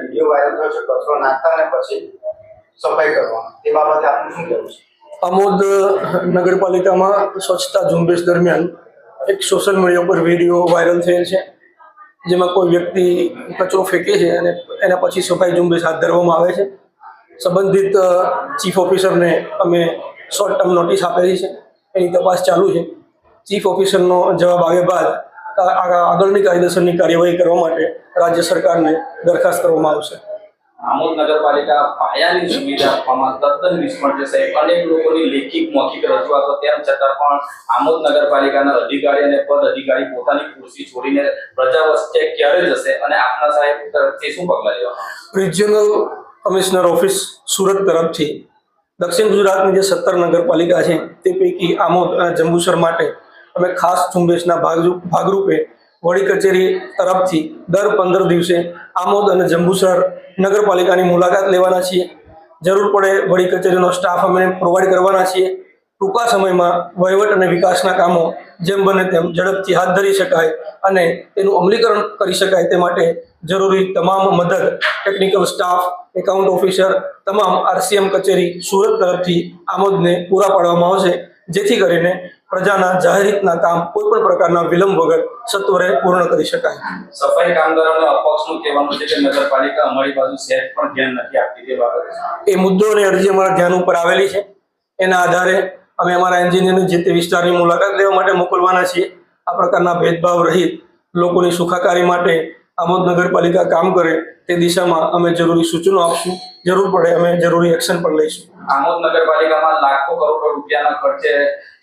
Video viral થયો છે, કચરો નાખતા ને પછી સફાઈ કરવાનો. તે બાબતે આપનું શું કહેવું છે? આમોદ નગરપાલિકામાં સ્વચ્છતા ઝુંબેશ દરમિયાન એક સોશિયલ મીડિયા પર વીડિયો વાયરલ થયેલ છે, જેમાં કોઈ વ્યક્તિ કચરો ફેંકે છે અને એના પછી સફાઈ ઝુંબેશ હાથ ધરવામાં આવે છે. સંબંધિત ચીફ ઓફિસરને અમે શોર્ટ ટર્મ નોટિસ આપેલી છે. એની તપાસ ચાલુ છે. ચીફ ઓફિસરનો જવાબ આવ્યા બાદ આગળની કાયદેસરની કાર્યવાહી કરવા માટે રાજ્ય સરકારને દરખાસ્ત કરવામાં આવશે. આમોદ નગરપાલિકા પાયાની સુવિધા આપવામાં તદ્દન નિષ્ફળ જશે. અનેક લોકોની લેખિત મૌખિક રજૂઆતો તેમ છતાં પણ આમોદ નગરપાલિકાના અધિકારી અને પદ અધિકારી પોતાની ખુરશી છોડીને પ્રજા વચ્ચે ક્યારે જશે અને આપના સાહેબ તરફથી શું પગલાં લેવા રિજિયનલ કમિશનર ઓફિસ સુરત તરફથી દક્ષિણ ગુજરાતની જે સત્તર નગરપાલિકા છે તે પૈકી આમોદ અને જંબુસર માટે અમે ખાસ ઝુંબેશના ભાગ ભાગરૂપે વડી કચેરી તરફથી દર પંદર દિવસે આમોદ અને જંબુસર નગરપાલિકાની મુલાકાત લેવાના છીએ. જરૂર પડે વડી કચેરીનો સ્ટાફ અમે પ્રોવાઈડ કરવાના છીએ. ટૂંકા સમયમાં વહીવટ અને વિકાસના કામો જેમ બને તેમ ઝડપથી હાથ ધરી શકાય અને તેનું અમલીકરણ કરી શકાય તે માટે જરૂરી તમામ મદદ ટેકનિકલ સ્ટાફ એકાઉન્ટ ઓફિસર તમામ આરસીએમ કચેરી સુરત તરફથી આમોદને પૂરા પાડવામાં આવશે. જેથી કરીને પ્રજાના જાહેરહિતના કામ કોઈ પણ પ્રકારના વિલંબ વગર સત્વરે પૂર્ણ કરી શકાય. સફાઈ કામદારોને અપક્ષનું કહેવાનું છે કે નગરપાલિકા અમારી બાજુ સહેજ પણ ધ્યાન નથી આપતી તે બાબતે. એ મુદ્દો અને અરજી અમારા ધ્યાન ઉપર આવેલી છે. એના આધારે અમે અમારા એન્જિનિયરને જે તે વિસ્તારની મુલાકાત લેવા માટે મોકલવાના છીએ. આ પ્રકારના ભેદભાવ રહિત લોકોની સુખાકારી માટે આમોદ નગરપાલિકા કામ કરે તે દિશામાં અમે જરૂરી સૂચનો આપશું. જરૂર પડે અમે જરૂરી એક્શન પણ લઈશું. આમોદ નગરપાલિકામાં લાખો કરોડો રૂપિયાના ખર્ચે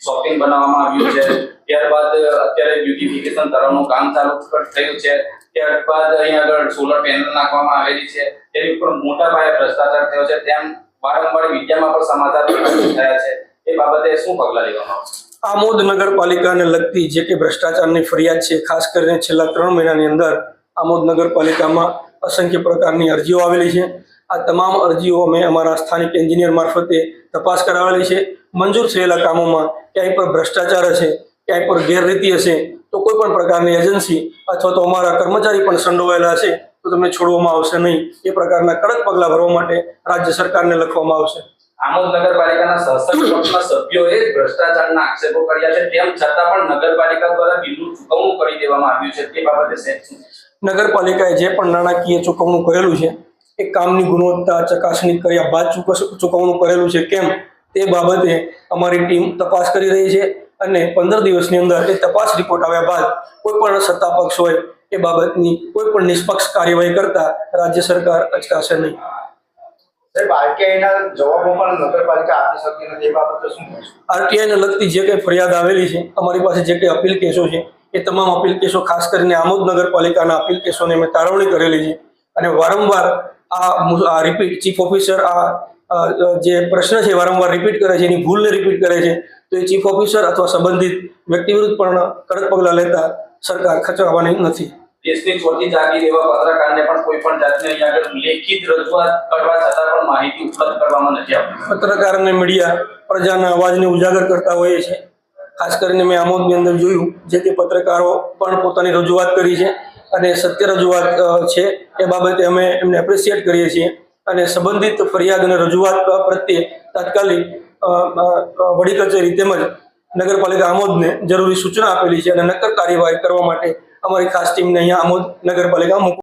શોપિંગ બનાવવામાં આવ્યું છે. ત્યારબાદ અત્યારે બ્યુટિફિકેશન કરવાનું કામ ચાલુ થયું છે. ત્યારબાદ અહીંયા આગળ સોલર પેનલ નાખવામાં આવેલી છે. તેની ઉપર મોટા પાયે ભ્રષ્ટાચાર થયો છે. તેમ વારંવાર મીડિયામાં પણ સમાચાર થયા છે. એ બાબતે શું પગલાં લેવામાં આવશે? આમોદ નગરપાલિકાને લગતી જે કે ભ્રષ્ટાચારની ફરિયાદ છે ખાસ કરીને છેલ્લા ત્રણ મહિનાની અંદર આમોદ નગરપાલિકામાં અસંખ્ય પ્રકારની અરજીઓ આવેલી છે. આ તમામ અરજીઓ અમે અમારા સ્થાનિક એન્જિનિયર મારફતે તપાસ કરાવેલી છે. મંજૂર થયેલા કામોમાં ક્યાંય પર ભ્રષ્ટાચાર હશે, ક્યાંય પર ગેરરીતિ હશે, તો કોઈ પણ પ્રકારની એજન્સી અથવા તો અમારા કર્મચારી પણ સંડોવાયેલા હશે, તો તમને છોડવામાં આવશે નહીં. એ પ્રકારના કડક પગલાં ભરવા માટે રાજ્ય સરકારને લખવામાં આવશે. આમોદ નગરપાલિકાના શાસક પક્ષના સભ્યોએ ભ્રષ્ટાચારના આક્ષેપો કર્યા છે, તેમ છતાં પણ નગરપાલિકા દ્વારા બિલનું ચૂકવણું કરી દેવામાં આવ્યું છે. તે બાબતે? નગરપાલિકાએ જે પણ નાણાકીય ચૂકવણું કરેલું છે એ કામની ગુણવત્તા ચકાસણી કર્યા બાદ ચૂકવણું કરેલું છે. કેમ? તે બાબતે અમારી ટીમ તપાસ કરી રહી છે અને પંદર દિવસની અંદર એ તપાસ રિપોર્ટ આવ્યા બાદ કોઈ પણ સત્તા પક્ષ હોય એ બાબતની કોઈ પણ નિષ્પક્ષ કાર્યવાહી કરતા રાજ્ય સરકાર અચકાશે નહીં. આરટીઆઈને લગતી જે કંઈ ફરિયાદ આવેલી છે અમારી પાસે જે કંઈ અપીલ કેસો છે એ તમામ અપીલ કેસો ખાસ કરીને આમોદ નગરપાલિકાના અપીલ કેસોને અમે તારવણી કરેલી છે. અને વારંવાર આ મુ- રિપીટ ચીફ ઓફિસર આ જે પ્રશ્ન છે વારંવાર રિપીટ કરે છે એની ભૂલને રિપીટ કરે છે. તો એ ચીફ ઓફિસર અથવા સંબંધિત વ્યક્તિ વિરુદ્ધ પણ કડક પગલાં લેતા સરકાર ખચવાની નથી. દેશની ચોથી જાગીર એવા પત્રકારને પણ કોઈ પણ જાતની અહીંયા આગળ લેખિત રજૂઆત કરવા છતાં પણ માહિતી ઉપલબ્ધ કરવામાં નથી આવતી. પત્રકાર અને મીડિયા પ્રજાના અવાજને ઉજાગર કરતા હોઈએ છે ખાસ કરીને મેં આમોદની અંદર જોયું, જે તે પત્રકારો પણ પોતાની રજૂઆત કરી છે અને સત્ય રજૂઆત છે એ બાબતે અમે એમને એપ્રિશિએટ કરીએ છીએ. અને સંબંધિત ફરિયાદ અને રજૂઆત પ્રત્યે તાત્કાલિક વડી કચેરી તેમજ નગરપાલિકા આમોદને જરૂરી સૂચના આપેલી છે અને નક્કર કાર્યવાહી કરવા માટે અમારી ખાસ ટીમને અહીંયા આમોદ નગરપાલિકા મૂક